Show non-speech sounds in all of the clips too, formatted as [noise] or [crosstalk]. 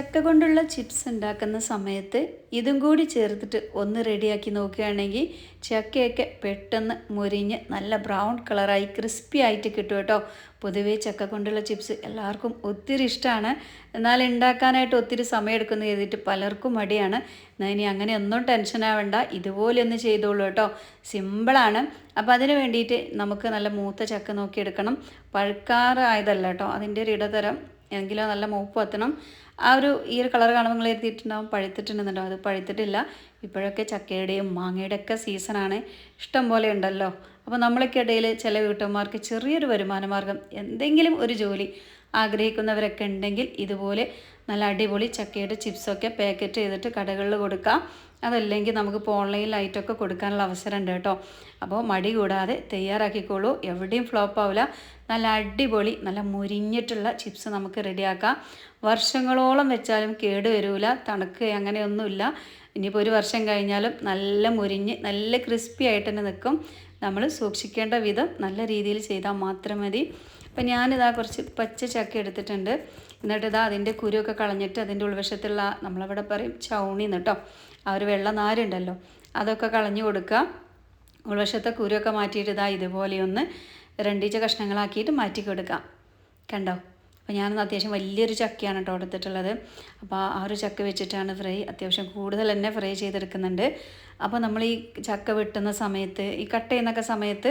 ചക്ക കൊണ്ടുള്ള ചിപ്സ് ഉണ്ടാക്കുന്ന സമയത്ത് ഇതും കൂടി ചേർത്തിട്ട് ഒന്ന് റെഡിയാക്കി നോക്കുകയാണെങ്കിൽ ചക്കയൊക്കെ പെട്ടെന്ന് മുരിഞ്ഞ് നല്ല ബ്രൗൺ കളറായി ക്രിസ്പി ആയിട്ട് കിട്ടും കേട്ടോ. പൊതുവേ ചക്ക കൊണ്ടുള്ള ചിപ്സ് എല്ലാവർക്കും ഒത്തിരി ഇഷ്ടമാണ്. എന്നാൽ ഉണ്ടാക്കാനായിട്ട് ഒത്തിരി സമയമെടുക്കുന്നു ചെയ്തിട്ട് പലർക്കും മടിയാണ്. ഇനി അങ്ങനെ ഒന്നും ടെൻഷൻ ആവേണ്ട. ഇതുപോലെ ഒന്ന് ചെയ്തോളൂ കേട്ടോ. സിമ്പിളാണ്. അപ്പോൾ അതിന് വേണ്ടിയിട്ട് നമുക്ക് നല്ല മൂത്ത ചക്ക നോക്കിയെടുക്കണം. പഴുക്കാറായതല്ല കേട്ടോ. അതിന്റെ ഒരു ഇടതരം. എങ്കിലോ നല്ല മൂപ്പ് എത്തണം ആ ഒരു ഈ ഒരു കളർ കാണുമ്പോൾ നിങ്ങൾ എഴുതിയിട്ടുണ്ടാവും പഴുത്തിട്ടുണ്ടെന്നുണ്ടാവും. അത് പഴുത്തിട്ടില്ല. ഇപ്പോഴൊക്കെ ചക്കയുടെയും മാങ്ങയുടെ ഒക്കെ സീസണാണ് ഇഷ്ടം പോലെ ഉണ്ടല്ലോ. അപ്പോൾ നമ്മളൊക്കെ ഇടയിൽ ചില വീട്ടമ്മമാർക്ക് ചെറിയൊരു വരുമാനമാർഗം എന്തെങ്കിലും ഒരു ജോലി ആഗ്രഹിക്കുന്നവരൊക്കെ ഉണ്ടെങ്കിൽ ഇതുപോലെ നല്ല അടിപൊളി ചക്കയുടെ ചിപ്സൊക്കെ പാക്കറ്റ് ചെയ്തിട്ട് കടകളിൽ കൊടുക്കാം. അതല്ലെങ്കിൽ നമുക്ക് നമുക്കിപ്പോൾ ഓൺലൈനിലായിട്ടൊക്കെ കൊടുക്കാനുള്ള അവസരമുണ്ട് കേട്ടോ. അപ്പോൾ മടി കൂടാതെ തയ്യാറാക്കിക്കോളൂ. എവിടെയും ഫ്ലോപ്പ് ആവില്ല. നല്ല അടിപൊളി നല്ല മുരിഞ്ഞിട്ടുള്ള ചിപ്സ് നമുക്ക് റെഡിയാക്കാം. വർഷങ്ങളോളം വെച്ചാലും കേട് വരില്ല തണുക്ക് അങ്ങനെയൊന്നുമില്ല. ഇനിയിപ്പോൾ ഒരു വർഷം കഴിഞ്ഞാലും നല്ല മുരിഞ്ഞ് നല്ല ക്രിസ്പി ആയിട്ട് തന്നെ നിൽക്കും. നമ്മൾ സൂക്ഷിക്കേണ്ട വിധം നല്ല രീതിയിൽ ചെയ്താൽ മാത്രം മതി. അപ്പം ഞാനിതാ കുറച്ച് പച്ച ചക്ക എടുത്തിട്ടുണ്ട്. എന്നിട്ട് ഇതാ അതിന്റെ കുരുവൊക്കെ കളഞ്ഞിട്ട് അതിന്റെ ഉൾവശത്തുള്ള നമ്മളവിടെ പറയും ചൗണി കേട്ടോ. ആ ഒരു വെള്ള നാരുണ്ടല്ലോ. അതൊക്കെ കളഞ്ഞു കൊടുക്കുക. ഉൾവശത്തെ കുരുവൊക്കെ മാറ്റിയിട്ട് ഇതാ ഇതുപോലെയൊന്ന് രണ്ടീച്ച കഷ്ണങ്ങളാക്കിയിട്ട് മാറ്റി കൊടുക്കാം കണ്ടോ? അപ്പോൾ ഞാനൊന്ന് അത്യാവശ്യം വലിയൊരു ചക്കയാണ് കേട്ടോ എടുത്തിട്ടുള്ളത്. അപ്പോൾ ആ ഒരു ചക്ക വെച്ചിട്ടാണ് ഫ്രൈ അത്യാവശ്യം കൂടുതൽ തന്നെ ഫ്രൈ ചെയ്തെടുക്കുന്നുണ്ട്. അപ്പോൾ നമ്മൾ ഈ ചക്ക വെട്ടുന്ന സമയത്ത് ഈ കട്ട് ചെയ്യുന്നൊക്കെ സമയത്ത്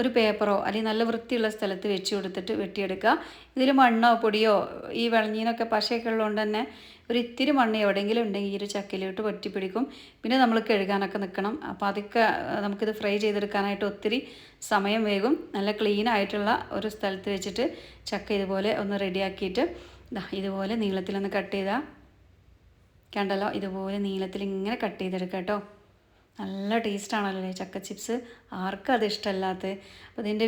ഒരു പേപ്പറോ അല്ലെങ്കിൽ നല്ല വൃത്തിയുള്ള സ്ഥലത്ത് വെച്ച് കൊടുത്തിട്ട് വെട്ടിയെടുക്കുക. ഇതിൽ മണ്ണോ പൊടിയോ ഈ വെളഞ്ഞീനൊക്കെ പശയൊക്കെ ഉള്ളതുകൊണ്ട് തന്നെ ഒരു ഇത്തിരി മണ്ണ് എവിടെയെങ്കിലും ഉണ്ടെങ്കിൽ ഈ ഒരു ചക്കയിലോട്ട് പറ്റിപ്പിടിക്കും പിന്നെ നമ്മൾ കഴുകാനൊക്കെ നിൽക്കണം. അപ്പോൾ അതൊക്കെ നമുക്കിത് ഫ്രൈ ചെയ്തെടുക്കാനായിട്ട് ഒത്തിരി സമയം വേകും നല്ല ക്ലീൻ ആയിട്ടുള്ള ഒരു സ്ഥലത്ത് വെച്ചിട്ട് ചക്ക ഇതുപോലെ ഒന്ന് റെഡിയാക്കിയിട്ട് ഇതുപോലെ നീളത്തിലൊന്ന് കട്ട് ചെയ്താൽ കണ്ടല്ലോ? ഇതുപോലെ നീളത്തിൽ ഇങ്ങനെ കട്ട് ചെയ്തെടുക്കാം കേട്ടോ. നല്ല ടേസ്റ്റാണല്ലോ ചക്ക ചിപ്സ്? ആർക്കും അത് ഇഷ്ടമല്ലാത്ത. അപ്പോൾ ഇതിന്റെ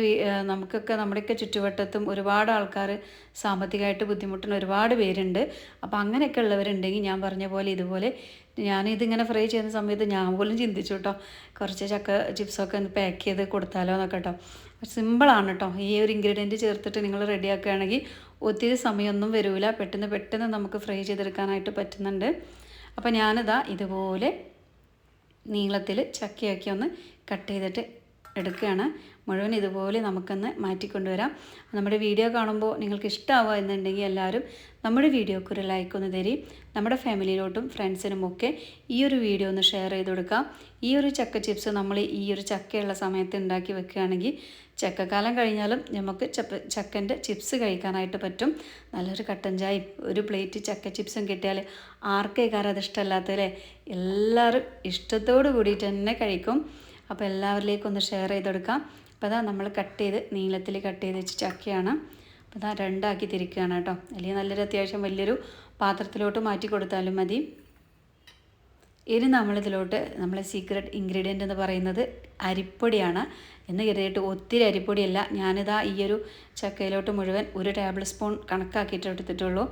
നമുക്കൊക്കെ നമ്മുടെയൊക്കെ ചുറ്റുവട്ടത്തും ഒരുപാട് ആൾക്കാർ സാമ്പത്തികമായിട്ട് ബുദ്ധിമുട്ടുന്ന ഒരുപാട് പേരുണ്ട്. അപ്പോൾ അങ്ങനെയൊക്കെ ഉള്ളവരുണ്ടെങ്കിൽ ഞാൻ പറഞ്ഞ പോലെ ഇതുപോലെ ഞാനിതിങ്ങനെ ഫ്രൈ ചെയ്യുന്ന സമയത്ത് ഞാൻ പോലും ചിന്തിച്ചു കേട്ടോ കുറച്ച് ചക്ക ചിപ്സൊക്കെ ഒന്ന് പാക്ക് ചെയ്ത് കൊടുത്താലോ എന്നൊക്കെ കേട്ടോ സിമ്പിളാണ് കേട്ടോ ഈ ഒരു ഇൻഗ്രീഡിയന്റ് ചേർത്തിട്ട് നിങ്ങൾ റെഡിയാക്കുകയാണെങ്കിൽ ഒത്തിരി സമയമൊന്നും വരില്ല പെട്ടെന്ന് പെട്ടെന്ന് നമുക്ക് ഫ്രൈ ചെയ്തെടുക്കാനായിട്ട് പറ്റുന്നുണ്ട്. അപ്പോൾ ഞാനിതാ ഇതുപോലെ നീളത്തിൽ ചക്കയാക്കി ഒന്ന് കട്ട് ചെയ്തിട്ട് എടുക്കുകയാണ്. മുഴുവൻ ഇതുപോലെ നമുക്കൊന്ന് മാറ്റിക്കൊണ്ടുവരാം. നമ്മുടെ വീഡിയോ കാണുമ്പോൾ നിങ്ങൾക്ക് ഇഷ്ടമാവുക എന്നുണ്ടെങ്കിൽ എല്ലാവരും നമ്മുടെ വീഡിയോക്ക് ഒരു ലൈക്ക് ഒന്ന് തരി. നമ്മുടെ ഫാമിലിയിലോട്ടും ഫ്രണ്ട്സിനും ഒക്കെ ഈ ഒരു വീഡിയോ ഒന്ന് ഷെയർ ചെയ്ത് കൊടുക്കാം ഈ ഒരു ചക്ക ചിപ്സ് നമ്മൾ ഈ ഒരു ചക്കയുള്ള സമയത്ത് ഉണ്ടാക്കി വെക്കുകയാണെങ്കിൽ ചക്കക്കാലം കഴിഞ്ഞാലും നമുക്ക് ചപ്പ ചക്കന്റെ ചിപ്സ് കഴിക്കാനായിട്ട് പറ്റും. നല്ലൊരു കട്ടൻ ചായയും ഒരു പ്ലേറ്റ് ചക്ക ചിപ്സും കിട്ടിയാൽ ആർക്കേക്കാരം അത് ഇഷ്ടമല്ലാത്തല്ലേ എല്ലാവരും ഇഷ്ടത്തോടു കൂടിയിട്ട് തന്നെ കഴിക്കും. അപ്പോൾ എല്ലാവരിലേക്കും ഒന്ന് ഷെയർ ചെയ്ത് കൊടുക്കാം അപ്പോൾ അതാ നമ്മൾ കട്ട് ചെയ്ത് നീളത്തിൽ കട്ട് ചെയ്ത് വെച്ച് ചക്കയാണ്. അപ്പോൾ അതാ രണ്ടാക്കി തിരിക്കുകയാണ് കേട്ടോ. അല്ലെങ്കിൽ നല്ലൊരു അത്യാവശ്യം വലിയൊരു പാത്രത്തിലോട്ട് മാറ്റി കൊടുത്താലും മതി. ഇനി നമ്മളിതിലോട്ട് നമ്മളെ സീക്രട്ട് ഇൻഗ്രീഡിയന്റ് എന്ന് പറയുന്നത് അരിപ്പൊടിയാണ്. എന്ന് കരുതിയിട്ട് ഒത്തിരി അരിപ്പൊടിയല്ല. ഞാനിതാ ഈ ഒരു ചക്കയിലോട്ട് മുഴുവൻ ഒരു ടേബിൾ സ്പൂൺ കണക്കാക്കിയിട്ട് എടുത്തിട്ടുള്ളൂ.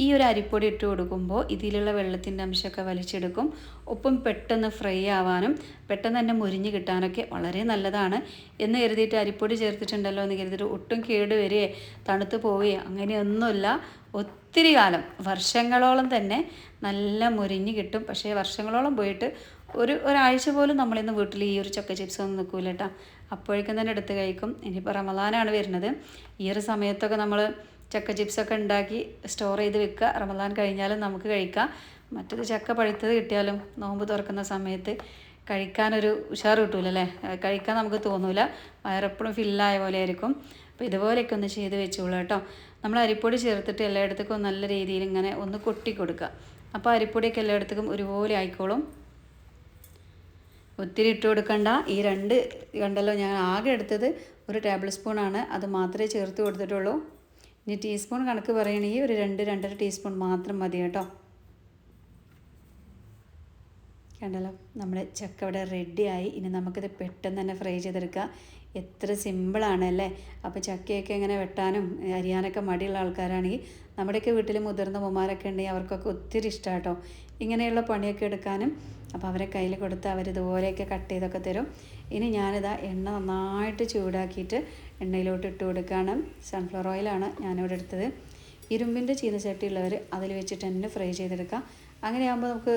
ഈ ഒരു അരിപ്പൊടി ഇട്ട് കൊടുക്കുമ്പോൾ ഇതിലുള്ള വെള്ളത്തിന്റെ അംശമൊക്കെ വലിച്ചെടുക്കും. ഒപ്പം പെട്ടെന്ന് ഫ്രൈ ആവാനും പെട്ടെന്ന് തന്നെ മുരിഞ്ഞ് കിട്ടാനൊക്കെ വളരെ നല്ലതാണ്. എന്ന് കരുതിയിട്ട് അരിപ്പൊടി ചേർത്തിട്ടുണ്ടല്ലോ എന്ന് കരുതിയിട്ട് ഒട്ടും കേട് വരികയോ തണുത്ത് പോവുകയോ അങ്ങനെയൊന്നുമില്ല. ഒത്തിരി കാലം. വർഷങ്ങളോളം തന്നെ നല്ല മുരിഞ്ഞ് കിട്ടും. പക്ഷേ വർഷങ്ങളോളം പോയിട്ട് ഒരു ഒരാഴ്ച പോലും നമ്മളിന്ന് വീട്ടിൽ ഈ ഒരു ചക്ക ചിപ്സ് ഒന്നും നിൽക്കൂല കേട്ടോ അപ്പോഴേക്കും തന്നെ എടുത്ത് കഴിക്കും. ഇനിയിപ്പോൾ റമദാനാണ് വരുന്നത്. ഈ ഒരു സമയത്തൊക്കെ നമ്മൾ ചക്ക ചിപ്സൊക്കെ ഉണ്ടാക്കി സ്റ്റോർ ചെയ്ത് വെക്കുക. റമദാൻ കഴിഞ്ഞാലും നമുക്ക് കഴിക്കാം. മറ്റത് ചക്ക പഴുത്തത് കിട്ടിയാലും നോമ്പ് തുറക്കുന്ന സമയത്ത് കഴിക്കാനൊരു ഉഷാർ കിട്ടൂല അല്ലേ കഴിക്കാൻ നമുക്ക് തോന്നൂല. വയറെപ്പോഴും ഫില്ലായ പോലെ ആയിരിക്കും. അപ്പോൾ ഇതുപോലെയൊക്കെ ഒന്ന് ചെയ്ത് വെച്ചോളൂ കേട്ടോ നമ്മൾ അരിപ്പൊടി ചേർത്തിട്ട് എല്ലായിടത്തേക്കും നല്ല രീതിയിൽ ഇങ്ങനെ ഒന്ന് കൊട്ടി കൊടുക്കുക. അപ്പോൾ അരിപ്പൊടിയൊക്കെ എല്ലായിടത്തേക്കും ഒരുപോലെ ആയിക്കോളും. ഒത്തിരി ഇട്ട് കൊടുക്കണ്ട. ഈ രണ്ട് കണ്ടല്ലോ ഞാൻ ആകെ എടുത്തത് ഒരു ടേബിൾ സ്പൂണാണ് അത് മാത്രമേ ചേർത്ത് കൊടുത്തിട്ടുള്ളൂ. ഇനി ടീസ്പൂൺ കണക്ക് പറയുകയാണെങ്കിൽ ഒരു രണ്ട് രണ്ടര ടീസ്പൂൺ മാത്രം മതി കേട്ടോ. കണ്ടല്ലോ? നമ്മുടെ ചക്ക ഇവിടെ റെഡിയായി ഇനി നമുക്കിത് പെട്ടെന്ന് തന്നെ ഫ്രൈ ചെയ്തെടുക്കാം. എത്ര സിമ്പിളാണ് അല്ലേ? അപ്പോൾ ചക്കയൊക്കെ ഇങ്ങനെ വെട്ടാനും അരിയാനൊക്കെ മടിയുള്ള ആൾക്കാരാണെങ്കിൽ നമ്മുടെയൊക്കെ വീട്ടിൽ മുതിർന്ന ഉമ്മമാരൊക്കെ ഉണ്ടെങ്കിൽ അവർക്കൊക്കെ ഒത്തിരി ഇഷ്ടമാണ് കേട്ടോ ഇങ്ങനെയുള്ള പണിയൊക്കെ എടുക്കാനും അപ്പോൾ അവരെ കയ്യിൽ കൊടുത്ത് അവരിതുപോലെയൊക്കെ കട്ട് ചെയ്തൊക്കെ തരും. ഇനി ഞാനിതാ എണ്ണ നന്നായിട്ട് ചൂടാക്കിയിട്ട് എണ്ണയിലോട്ട് ഇട്ട് കൊടുക്കുകയാണ്. സൺഫ്ലവർ ഓയിലാണ് ഞാനിവിടെ എടുത്തത്. ഇരുമ്പിന്റെ ചീനച്ചട്ടി ഉള്ളവർ അതിൽ വെച്ചിട്ട് തന്നെ ഫ്രൈ ചെയ്തെടുക്കാം അങ്ങനെയാകുമ്പോൾ നമുക്ക്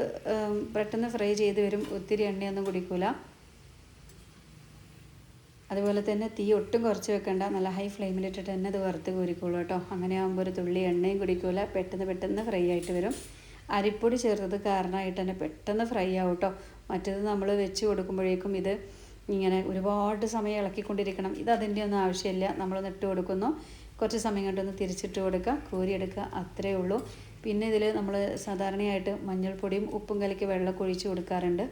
പെട്ടെന്ന് ഫ്രൈ ചെയ്ത് വരും. ഒത്തിരി എണ്ണയൊന്നും കുടിക്കൂല. അതുപോലെ തന്നെ തീ ഒട്ടും കുറച്ച് വെക്കണ്ട. നല്ല ഹൈ ഫ്ലെയിമിലിട്ടിട്ട് തന്നെ ഇത് വറുത്ത് കോരിക്കോളൂ കേട്ടോ. അങ്ങനെ ആകുമ്പോൾ ഒരു തുള്ളി എണ്ണയും കുടിക്കൂല. പെട്ടെന്ന് പെട്ടെന്ന് ഫ്രൈ ആയിട്ട് വരും. അരിപ്പൊടി ചേർത്തത് കാരണമായിട്ട് തന്നെ പെട്ടെന്ന് ഫ്രൈ ആവും കേട്ടോ. മറ്റേത് നമ്മൾ വെച്ച് കൊടുക്കുമ്പോഴേക്കും ഇത് ഇങ്ങനെ ഒരുപാട് സമയം ഇളക്കിക്കൊണ്ടിരിക്കണം. ഇത് അതിന്റെ ഒന്നും ആവശ്യമില്ല. നമ്മൾ ഇട്ട് കൊടുക്കുന്നു. കുറച്ച് സമയം കൊണ്ടൊന്ന് തിരിച്ചിട്ട് കൊടുക്കുക. കോരിയെടുക്കുക. അത്രയേ ഉള്ളൂ. പിന്നെ ഇതിൽ നമ്മൾ സാധാരണയായിട്ട് മഞ്ഞൾപ്പൊടിയും ഉപ്പും കലക്കി വെള്ളം ഒഴിച്ച് കൊടുക്കാറുണ്ട്.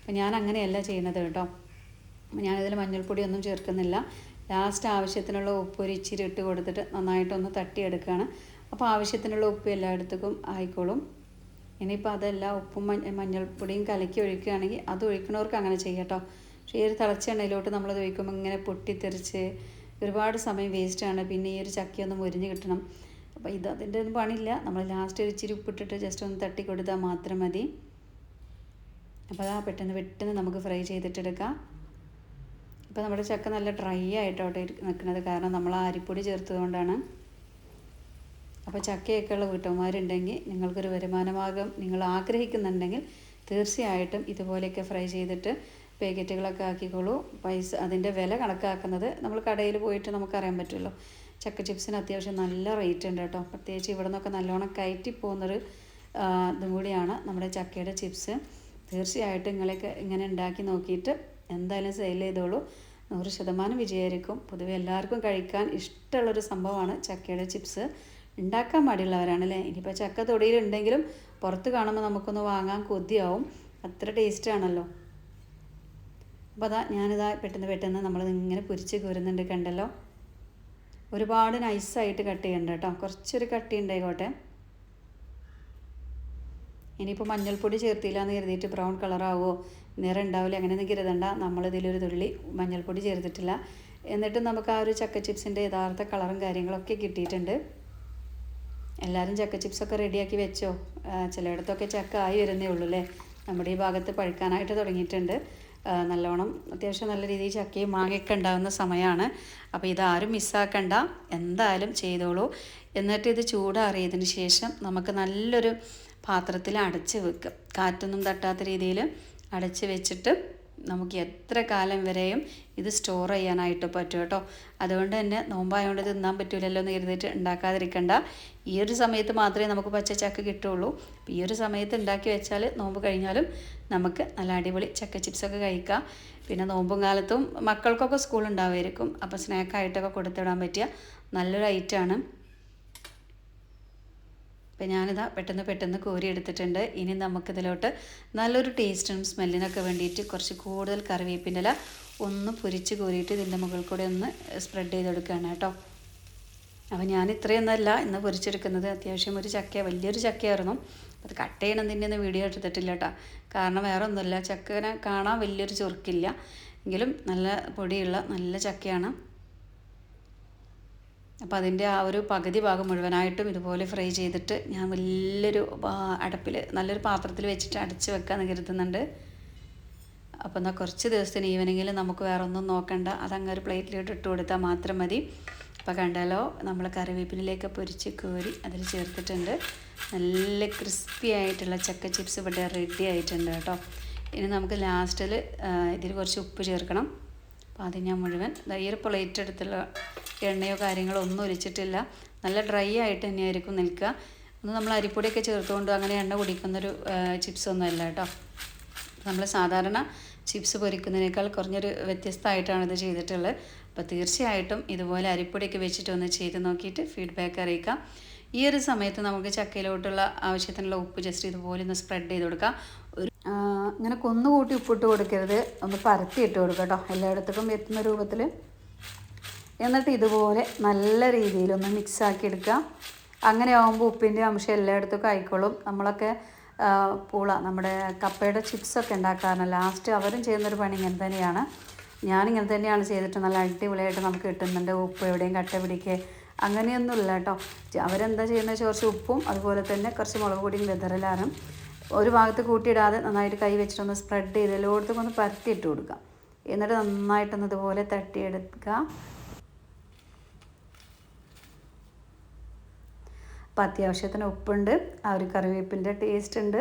അപ്പം ഞാൻ അങ്ങനെയല്ല ചെയ്യുന്നത് കേട്ടോ. ഞാനിതിൽ മഞ്ഞൾപ്പൊടിയൊന്നും ചേർക്കുന്നില്ല. ലാസ്റ്റ് ആവശ്യത്തിനുള്ള ഉപ്പ് ഒരു ഇച്ചിരി ഇട്ട് കൊടുത്തിട്ട് നന്നായിട്ടൊന്ന് തട്ടിയെടുക്കുകയാണ് അപ്പോൾ ആവശ്യത്തിനുള്ള ഉപ്പ് എല്ലായിടത്തേക്കും ആയിക്കോളും. ഇനിയിപ്പോൾ അതല്ല ഉപ്പും മഞ്ഞ മഞ്ഞൾപ്പൊടിയും കലക്കി ഒഴിക്കുകയാണെങ്കിൽ അത് ഒഴിക്കണവർക്ക് അങ്ങനെ ചെയ്യാം കേട്ടോ. പക്ഷേ ഈ ഒരു തിളച്ച എണ്ണയിലോട്ട് നമ്മളത് ഒഴിക്കുമ്പോൾ ഇങ്ങനെ പൊട്ടിത്തെറിച്ച് ഒരുപാട് സമയം വേസ്റ്റാണ് പിന്നെ ഈ ഒരു ചക്കയൊന്ന് മുരിഞ്ഞ് കിട്ടണം. അപ്പോൾ ഇത് അതിന്റെ ഒന്നും പണിയില്ല. നമ്മൾ ലാസ്റ്റ് ഒരു ഇച്ചിരി ഉപ്പിട്ടിട്ട് ജസ്റ്റ് ഒന്ന് തട്ടി കൊടുത്താൽ മാത്രം മതി. അപ്പോൾ അതാ പെട്ടെന്ന് പെട്ടെന്ന് നമുക്ക് ഫ്രൈ ചെയ്തിട്ടെടുക്കാം. ഇപ്പോൾ നമ്മുടെ ചക്ക നല്ല ഡ്രൈ ആയിട്ടോട്ടെ നിൽക്കുന്നത് കാരണം നമ്മൾ അരിപ്പൊടി ചേർത്തത് കൊണ്ടാണ് അപ്പോൾ ചക്കയൊക്കെയുള്ള വീട്ടമ്മമാരുണ്ടെങ്കിൽ നിങ്ങൾക്കൊരു വരുമാനമാർഗം നിങ്ങൾ ആഗ്രഹിക്കുന്നുണ്ടെങ്കിൽ തീർച്ചയായിട്ടും ഇതുപോലെയൊക്കെ ഫ്രൈ ചെയ്തിട്ട് പാക്കറ്റുകളൊക്കെ ആക്കിക്കോളൂ. പൈസ അതിന്റെ വില കണക്കാക്കുന്നത് നമ്മൾ കടയിൽ പോയിട്ട് നമുക്കറിയാൻ പറ്റുമല്ലോ. ചക്ക ചിപ്സിന് അത്യാവശ്യം നല്ല റേറ്റ് ഉണ്ട് കേട്ടോ. പ്രത്യേകിച്ച് ഇവിടെ നിന്നൊക്കെ നല്ലോണം കയറ്റി പോകുന്നൊരു ഇതും കൂടിയാണ് നമ്മുടെ ചക്കയുടെ ചിപ്സ്. തീർച്ചയായിട്ടും നിങ്ങളൊക്കെ ഇങ്ങനെ ഉണ്ടാക്കി നോക്കിയിട്ട് എന്തായാലും സെയിൽ ചെയ്തോളൂ. നൂറ് ശതമാനം വിജയമായിരിക്കും. പൊതുവെ എല്ലാവർക്കും കഴിക്കാൻ ഇഷ്ടമുള്ളൊരു സംഭവമാണ് ചക്കയുടെ ചിപ്സ്. ഉണ്ടാക്കാൻ മടിയുള്ളവരാണ് അല്ലേ ഇനിയിപ്പോൾ ചക്ക തൊടിയിലുണ്ടെങ്കിലും പുറത്ത് കാണുമ്പോൾ നമുക്കൊന്ന് വാങ്ങാൻ കൊതിയാവും. അത്ര ടേസ്റ്റ് ആണല്ലോ. അപ്പോൾ അതാ ഞാനിതാ പെട്ടെന്ന് പെട്ടെന്ന് നമ്മൾ ഇങ്ങനെ പൊരിച്ച് കോരുന്നുണ്ട് കണ്ടല്ലോ? ഒരുപാട് നൈസായിട്ട് കട്ട് ചെയ്യണ്ട കേട്ടോ. കുറച്ചൊരു കട്ടി ഉണ്ടായിക്കോട്ടെ ഇനിയിപ്പോൾ മഞ്ഞൾപ്പൊടി ചേർത്തില്ല എന്ന് കരുതിയിട്ട് ബ്രൗൺ കളറാവോ നിറം ഉണ്ടാവില്ല അങ്ങനെയൊന്നും കരുതണ്ട. നമ്മളിതിലൊരു തുള്ളി മഞ്ഞൾപ്പൊടി ചേർത്തിട്ടില്ല. എന്നിട്ട് നമുക്ക് ആ ഒരു ചക്ക ചിപ്സിന്റെ യഥാർത്ഥ കളറും കാര്യങ്ങളൊക്കെ കിട്ടിയിട്ടുണ്ട്. എല്ലാവരും ചക്ക ചിപ്സൊക്കെ റെഡിയാക്കി വെച്ചോ? ചിലയിടത്തൊക്കെ ചക്ക ആയി വരുന്നേ ഉള്ളൂ അല്ലേ? നമ്മുടെ ഈ ഭാഗത്ത് പഴുക്കാനായിട്ട് തുടങ്ങിയിട്ടുണ്ട്. നല്ലോണം അത്യാവശ്യം നല്ല രീതിയിൽ ചക്കയും മാങ്ങയൊക്കെ ഉണ്ടാകുന്ന സമയമാണ്. അപ്പോൾ ഇതാരും മിസ്സാക്കണ്ട. എന്തായാലും ചെയ്തോളൂ. എന്നിട്ട് ഇത് ചൂടാറിയതിന് ശേഷം നമുക്ക് നല്ലൊരു പാത്രത്തിൽ അടച്ച് വെക്കുക കാറ്റൊന്നും തട്ടാത്ത രീതിയിൽ അടച്ച് വെച്ചിട്ട് നമുക്ക് എത്ര കാലം വരെയും ഇത് സ്റ്റോർ ചെയ്യാനായിട്ട് പറ്റും കേട്ടോ. അതുകൊണ്ട് തന്നെ നോമ്പായതുകൊണ്ട് തിന്നാൻ പറ്റൂലല്ലോ എന്ന് കരുതിയിട്ട് ഉണ്ടാക്കാതിരിക്കണ്ട. ഈ ഒരു സമയത്ത് മാത്രമേ നമുക്ക് പച്ചച്ചക്ക കിട്ടുള്ളൂ. അപ്പോൾ ഈ ഒരു സമയത്ത് ഉണ്ടാക്കി വെച്ചാൽ നോമ്പ് കഴിഞ്ഞാലും നമുക്ക് നല്ല അടിപൊളി ചക്ക ചിപ്സൊക്കെ കഴിക്കാം. പിന്നെ നോമ്പും കാലത്തും മക്കൾക്കൊക്കെ സ്കൂൾ ഉണ്ടാവുമായിരിക്കും. അപ്പോൾ സ്നാക്കായിട്ടൊക്കെ കൊടുത്തിടാൻ പറ്റിയ നല്ലൊരു ഐറ്റമാണ് അപ്പോൾ ഞാനിതാ പെട്ടെന്ന് പെട്ടെന്ന് കോരി എടുത്തിട്ടുണ്ട്. ഇനി നമുക്കിതിലോട്ട് നല്ലൊരു ടേസ്റ്റും സ്മെല്ലിനൊക്കെ വേണ്ടിയിട്ട് കുറച്ച് കൂടുതൽ കറിവേപ്പിന്റെ ഇല ഒന്ന് പൊരിച്ച് കോരിയിട്ട് ഇതിന്റെ മുകളിൽ കൂടെ ഒന്ന് സ്പ്രെഡ് ചെയ്തെടുക്കുകയാണ് കേട്ടോ. അപ്പോൾ ഞാൻ ഇത്രയൊന്നുമല്ല ഇന്ന് പൊരിച്ചെടുക്കുന്നത് അത്യാവശ്യം ഒരു ചക്ക വലിയൊരു ചക്കയായിരുന്നു. അത് കട്ട് ചെയ്യണതിന്റെ ഒന്നും വീഡിയോ എടുത്തിട്ടില്ല കേട്ടോ. കാരണം വേറെ ഒന്നുമില്ല ചക്കനെ കാണാൻ വലിയൊരു ചൊറുക്കില്ല. എങ്കിലും നല്ല പൊടിയുള്ള നല്ല ചക്കയാണ്. അപ്പോൾ അതിന്റെ ആ ഒരു പകുതി ഭാഗം മുഴുവനായിട്ടും ഇതുപോലെ ഫ്രൈ ചെയ്തിട്ട് ഞാൻ വലിയൊരു അടപ്പിൽ നല്ലൊരു പാത്രത്തിൽ വെച്ചിട്ട് അടച്ച് വെക്കാൻ കരുതുന്നുണ്ട്. അപ്പോൾ എന്നാൽ കുറച്ച് ദിവസത്തിന് ഈവനിങ്ങിൽ നമുക്ക് വേറെ ഒന്നും നോക്കണ്ട. അതങ്ങ് ഒരു പ്ലേറ്റിലോട്ട് ഇട്ട് കൊടുത്താൽ മാത്രം മതി. അപ്പോൾ കണ്ടാലോ നമ്മൾ കറിവേപ്പിലേക്ക് പൊരിച്ച് കോരി അതിൽ ചേർത്തിട്ടുണ്ട്. നല്ല ക്രിസ്പി ആയിട്ടുള്ള ചക്ക ചിപ്സ് ഇവിടെ റെഡി ആയിട്ടുണ്ട് കേട്ടോ. ഇനി നമുക്ക് ലാസ്റ്റിൽ ഇതിൽ കുറച്ച് ഉപ്പ് ചേർക്കണം. അപ്പോൾ അത് ഞാൻ മുഴുവൻ ഈ ഒരു പ്ലേറ്റ് എടുത്തുള്ള എണ്ണയോ കാര്യങ്ങളോ ഒന്നും ഒലിച്ചിട്ടില്ല. നല്ല ഡ്രൈ ആയിട്ട് തന്നെയായിരിക്കും നിൽക്കുക. ഒന്ന് നമ്മൾ അരിപ്പൊടിയൊക്കെ ചേർത്തുകൊണ്ട് അങ്ങനെ എണ്ണ കുടിക്കുന്നൊരു ചിപ്സ് ഒന്നും അല്ല കേട്ടോ. നമ്മൾ സാധാരണ ചിപ്സ് പൊരിക്കുന്നതിനേക്കാൾ കുറഞ്ഞൊരു വ്യത്യസ്തമായിട്ടാണ് ഇത് ചെയ്തിട്ടുള്ളത്. അപ്പോൾ തീർച്ചയായിട്ടും ഇതുപോലെ അരിപ്പൊടിയൊക്കെ വെച്ചിട്ട് ഒന്ന് ചെയ്ത് നോക്കിയിട്ട് ഫീഡ്ബാക്ക് അറിയിക്കാം. ഈ ഒരു സമയത്ത് നമുക്ക് ചക്കയിലോട്ടുള്ള ആവശ്യത്തിനുള്ള ഉപ്പ് ജസ്റ്റ് ഇതുപോലെ ഒന്ന് സ്പ്രെഡ് ചെയ്ത് കൊടുക്കാം. ഒരു ഇങ്ങനെ കൊന്നുകൂട്ടി ഉപ്പിട്ട് കൊടുക്കരുത്. ഒന്ന് പരത്തി ഇട്ട് കൊടുക്കുക കേട്ടോ. എല്ലായിടത്തേക്കും എത്തുന്ന രൂപത്തിൽ എന്നിട്ട് ഇതുപോലെ നല്ല രീതിയിലൊന്ന് മിക്സാക്കി എടുക്കുക. അങ്ങനെ ആകുമ്പോൾ ഉപ്പിന്റെ അംശം എല്ലായിടത്തും ആയിക്കോളും. നമ്മളൊക്കെ പൂള നമ്മുടെ കപ്പയുടെ ചിപ്സൊക്കെ ഉണ്ടാക്കാറുണ്ട്. ലാസ്റ്റ് അവരും ചെയ്യുന്നൊരു പണി ഇങ്ങനെ തന്നെയാണ്. ഞാനിങ്ങനെ തന്നെയാണ് ചെയ്തിട്ട് നല്ല അടിപൊളിയായിട്ട് നമുക്ക് കിട്ടുന്നുണ്ട്. ഉപ്പ് എവിടെയും കട്ട പിടിക്കുക. അങ്ങനെയൊന്നുമില്ല കേട്ടോ. അവരെന്താ ചെയ്യുന്നത് കുറച്ച് ഉപ്പും അതുപോലെ തന്നെ കുറച്ച് മുളക് പൊടിയും വെതറലാണ്. ഒരു ഭാഗത്ത് കൂട്ടിയിടാതെ നന്നായിട്ട് കൈ വെച്ചിട്ടൊന്ന് സ്പ്രെഡ് ചെയ്ത് എല്ലായിടത്തും ഒന്ന് പരത്തിയിട്ട് കൊടുക്കുക. എന്നിട്ട് നന്നായിട്ടൊന്ന് ഇതുപോലെ തട്ടിയെടുക്കുക. അപ്പം അത്യാവശ്യത്തിന് ഉപ്പുണ്ട് ആ ഒരു കറിവേപ്പിന്റെ ടേസ്റ്റ് ഉണ്ട്.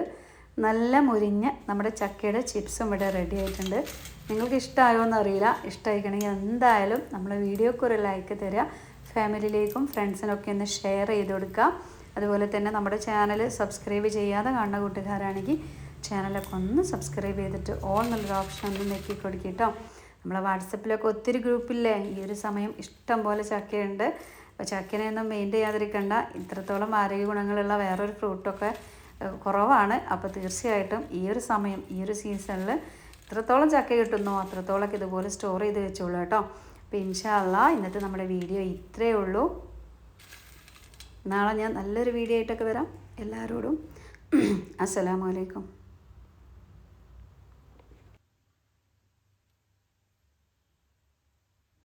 നല്ല മുരിഞ്ഞ നമ്മുടെ ചക്കയുടെ ചിപ്സും ഇവിടെ റെഡി ആയിട്ടുണ്ട്. നിങ്ങൾക്ക് ഇഷ്ടമായോ എന്നറിയില്ല ഇഷ്ടമായിക്കണമെങ്കിൽ എന്തായാലും നമ്മളെ വീഡിയോക്ക് ഒരു ലൈക്ക് തരിക. ഫാമിലിയിലേക്കും ഫ്രണ്ട്സിനൊക്കെ ഒന്ന് ഷെയർ ചെയ്ത് കൊടുക്കുക. അതുപോലെ തന്നെ നമ്മുടെ ചാനൽ സബ്സ്ക്രൈബ് ചെയ്യാതെ കാണുന്ന കൂട്ടുകാരാണെങ്കിൽ ചാനലൊക്കെ ഒന്ന് സബ്സ്ക്രൈബ് ചെയ്തിട്ട് ഓൾ എന്നുള്ളൊരു ഓപ്ഷൻ ഒന്ന് നെക്കി കൊടുക്കുക നമ്മളെ വാട്സപ്പിലൊക്കെ ഒത്തിരി ഗ്രൂപ്പില്ലേ ഈ ഒരു സമയം ഇഷ്ടം പോലെ ചക്കയുണ്ട്. അപ്പോൾ ചക്കനെ ഒന്നും മെയിന്റ് ചെയ്യാതിരിക്കണ്ട. ഇത്രത്തോളം ആരോഗ്യ ഗുണങ്ങളുള്ള വേറൊരു ഫ്രൂട്ടൊക്കെ കുറവാണ്. അപ്പോൾ തീർച്ചയായിട്ടും ഈ ഒരു സമയം ഈ ഒരു സീസണിൽ ഇത്രത്തോളം ചക്ക കിട്ടുന്നോ. അത്രത്തോളമൊക്കെ ഇതുപോലെ സ്റ്റോർ ചെയ്ത് വെച്ചോളൂ കേട്ടോ. അപ്പോൾ ഇൻഷാല്ല ഇന്നത്തെ നമ്മുടെ വീഡിയോ ഇത്രയേ ഉള്ളൂ. നാളെ ഞാൻ നല്ലൊരു വീഡിയോ ആയിട്ടൊക്കെ വരാം. എല്ലാവരോടും [clears throat] അസ്സലാമു അലൈക്കും.